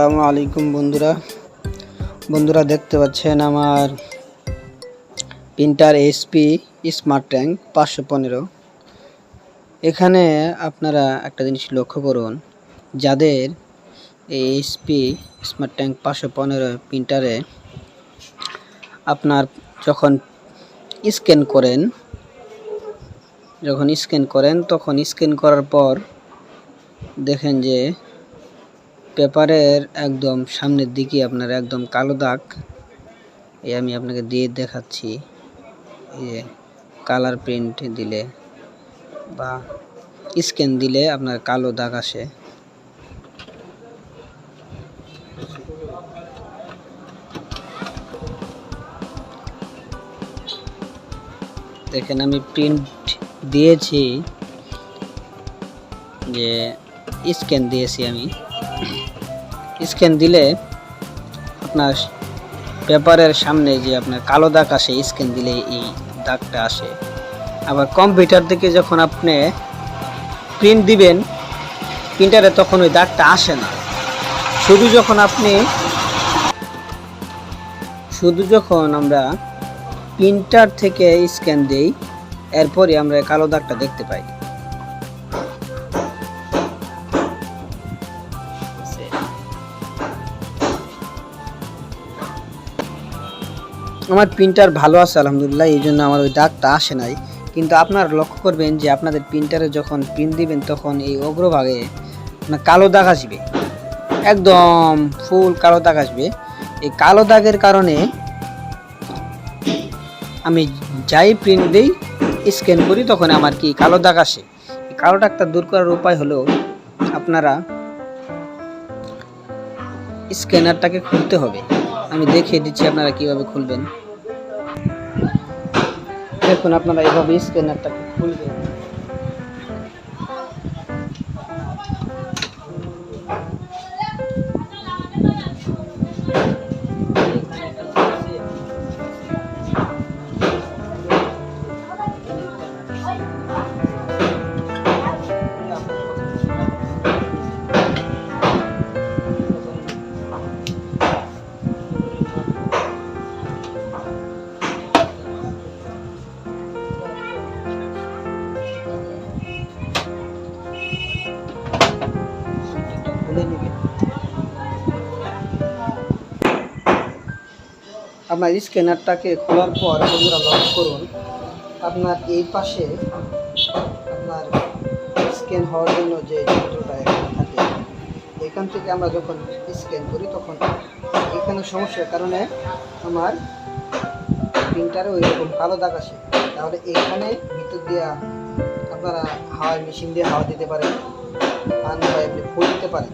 আসসালামু আলাইকুম বন্ধুরা। বন্ধুরা দেখতে পাচ্ছেন আমার প্রিন্টার এসপি স্মার্ট ট্যাঙ্ক পাঁচশো পনেরো। এখানে আপনারা একটা জিনিস লক্ষ্য করুন, যাদের এই এসপি স্মার্ট ট্যাঙ্ক পাঁচশো পনেরো প্রিন্টারে আপনার যখন স্ক্যান করেন, যখন স্ক্যান করেন, তখন স্ক্যান করার পর দেখেন যে পেপারের একদম সামনের দিকে আপনার একদম কালো দাগ, এই আমি আপনাকে দিয়ে দেখাচ্ছি। এই কালার প্রিন্ট দিলে বা স্ক্যান দিলে আপনার কালো দাগ আসে। দেখেন আমি প্রিন্ট দিয়েছি, যে স্ক্যান দিয়েছি আমি। স্ক্যান দিলে আপনার পেপারের সামনে যে আপনার কালো দাগ আসে, স্ক্যান দিলে এই দাগটা আসে। আবার কম্পিউটার থেকে যখন আপনি প্রিন্ট দিবেন প্রিন্টারে তখন ওই দাগটা আসে না। শুধু যখন আপনি, শুধু যখন আমরা প্রিন্টার থেকে স্ক্যান দেই, এরপরই আমরা কালো দাগটা দেখতে পাই। আমার প্রিন্টার ভালো আছে, আলহামদুলিল্লাহ, এই জন্য আমার ওই দাগটা আসে নাই। কিন্তু আপনারা লক্ষ্য করবেন যে আপনাদের প্রিন্টারে যখন প্রিন্ট দিবেন, তখন এই অগ্রভাগে কালো দাগ আসবে। একদম ফুল কালো দাগ আসবে। এই কালো দাগের কারণে আমি যাই প্রিন্ট দিই স্ক্যান করি, তখন আমার কি কালো দাগ আসে। কালো দাগটা দূর করার উপায় হলো, আপনারা স্ক্যানারটাকে খুলতে হবে। আমি দেখিয়ে দিচ্ছি আপনারা কীভাবে খুলবেন। দেখুন আপনারা এভাবে স্ক্যানারটাকে খুলবেন। আপনার স্ক্যানারটাকে খোলার পর বন্ধুরা লক্ষ্য করুন। আপনার এই পাশে আপনার স্ক্যান হওয়ার জন্য যে যন্ত্রটা এখানে থাকে, এখান থেকে আমরা যখন স্ক্যান করি তখন এখানে সমস্যার কারণে আমার প্রিন্টারে ওই রকম কালো দাগ আসে তাহলে এখানে ভিতর দিয়ে আপনারা হাওয়ার মেশিন দিয়ে হাওয়া দিতে পারেন আর না হয় আপনি ফুল দিতে পারেন।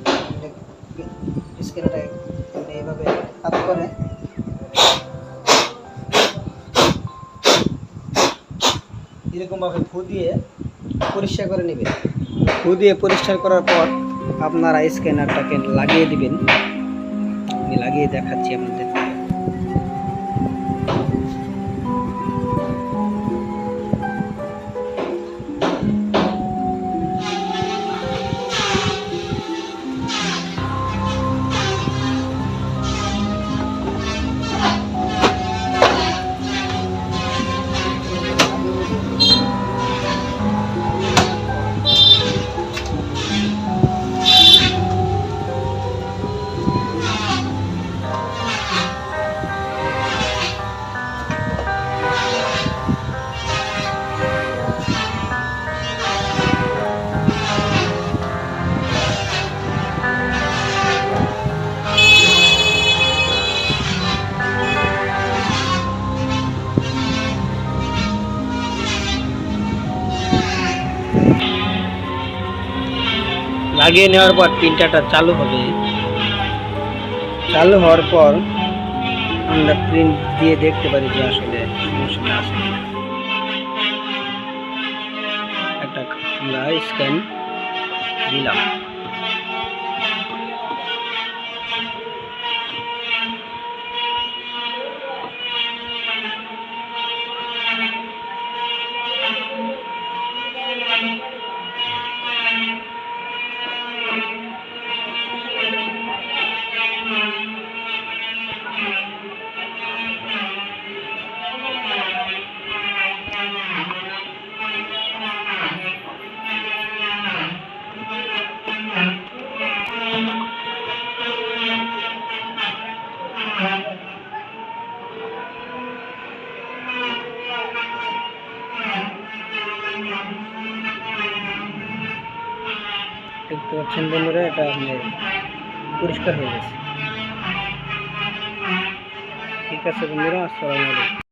স্ক্যানটা এইভাবে কাজ করে এরকমভাবে ফু দিয়ে পরিষ্কার করে নেবেন। ফু দিয়ে পরিষ্কার করার পর আপনারা স্ক্যানারটাকে লাগিয়ে দিবেন। আমি লাগিয়ে দেখাচ্ছি আপনাদের লাগিয়ে নেওয়ার পর প্রিন্টারটা চালু হবে। চালু হওয়ার পর আমরা প্রিন্ট দিয়ে দেখতে পারি যে আসলে সমস্যাটা আছে। একটা আমরা স্ক্যান দিলাম। দেখতে পাচ্ছেন বন্ধুরা এটা আপনার পরিষ্কার হয়ে গেছে ঠিক আছে বন্ধুরা আসসালামু আলাইকুম